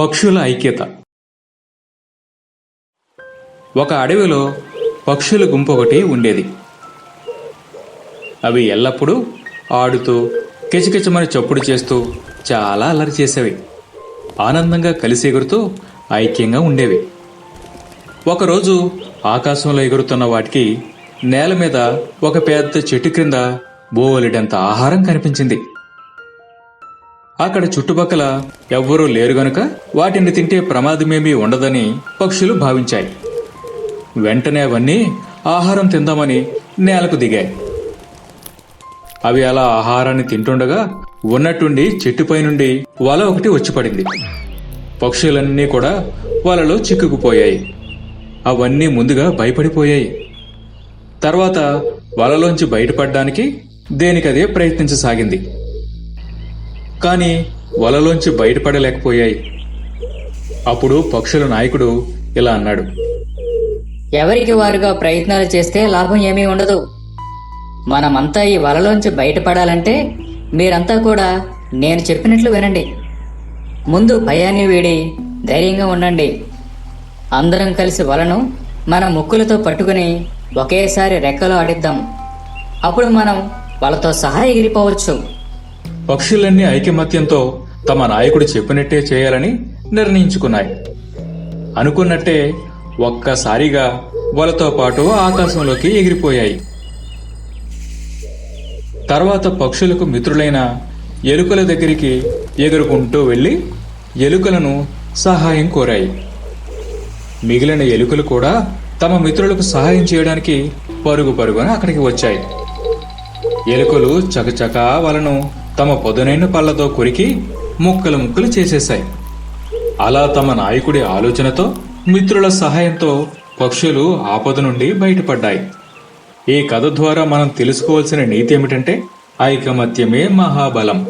పక్షుల ఐక్యత. ఒక అడవిలో పక్షుల గుంపు ఒకటి ఉండేది. అవి ఎల్లప్పుడూ ఆడుతూ కిచకిచమని చప్పుడు చేస్తూ చాలా అల్లరి చేసేవి. ఆనందంగా కలిసి ఎగురుతూ ఐక్యంగా ఉండేవి. ఒకరోజు ఆకాశంలో ఎగురుతున్న వాటికి నేల మీద ఒక పెద్ద చెట్టు క్రింద బోలెడంత ఆహారం కనిపించింది. అక్కడ చుట్టుపక్కల ఎవ్వరూ లేరు గనుక వాటిని తింటే ప్రమాదమేమీ ఉండదని పక్షులు భావించాయి. వెంటనే అవన్నీ ఆహారం తిందామని నేలకు దిగాయి. అవి అలా ఆహారాన్ని తింటుండగా ఉన్నట్టుండి చెట్టుపై నుండి వల ఒకటి వచ్చి పడింది. పక్షులన్నీ కూడా వలలో చిక్కుకుపోయాయి. అవన్నీ ముందుగా భయపడిపోయాయి. తర్వాత వలలోంచి బయటపడడానికి దేనికదే ప్రయత్నించసాగింది. కానీ వలలోంచి బయటపడలేకపోయాయి. అప్పుడు పక్షుల నాయకుడు ఇలా అన్నాడు. ఎవరికి వారుగా ప్రయత్నాలు చేస్తే లాభం ఏమీ ఉండదు. మనమంతా ఈ వలలోంచి బయటపడాలంటే మీరంతా కూడా నేను చెప్పినట్లు వినండి. ముందు భయాన్ని వీడి ధైర్యంగా ఉండండి. అందరం కలిసి వలను మన ముక్కులతో పట్టుకుని ఒకేసారి రెక్కలో ఆడిద్దాం. అప్పుడు మనం వాళ్ళతో సహా ఎగిరిపోవచ్చు పక్షులన్నీ ఐకమత్యంతో తమ నాయకుడు చెప్పినట్టే చేయాలని నిర్ణయించుకున్నాయి. అనుకున్నట్టే ఒక్కసారిగా వలతో పాటు ఆకాశంలోకి ఎగిరిపోయాయి. తర్వాత పక్షులకు మిత్రులైన ఎలుకల దగ్గరికి ఎగురుకుంటూ వెళ్ళి ఎలుకలను సహాయం కోరాయి. మిగిలిన ఎలుకలు కూడా తమ మిత్రులకు సహాయం చేయడానికి పరుగు పరుగున అక్కడికి వచ్చాయి. ఎలుకలు చకచక వలను తమ పొదనైన పళ్ళతో కొరికి ముక్కలు ముక్కలు చేసేశాయి. అలా తమ నాయకుడి ఆలోచనతో మిత్రుల సహాయంతో పక్షులు ఆపద నుండి బయటపడ్డాయి. ఈ కథ ద్వారా మనం తెలుసుకోవాల్సిన నీతి ఏమిటంటే ఐకమత్యమే మహాబలం.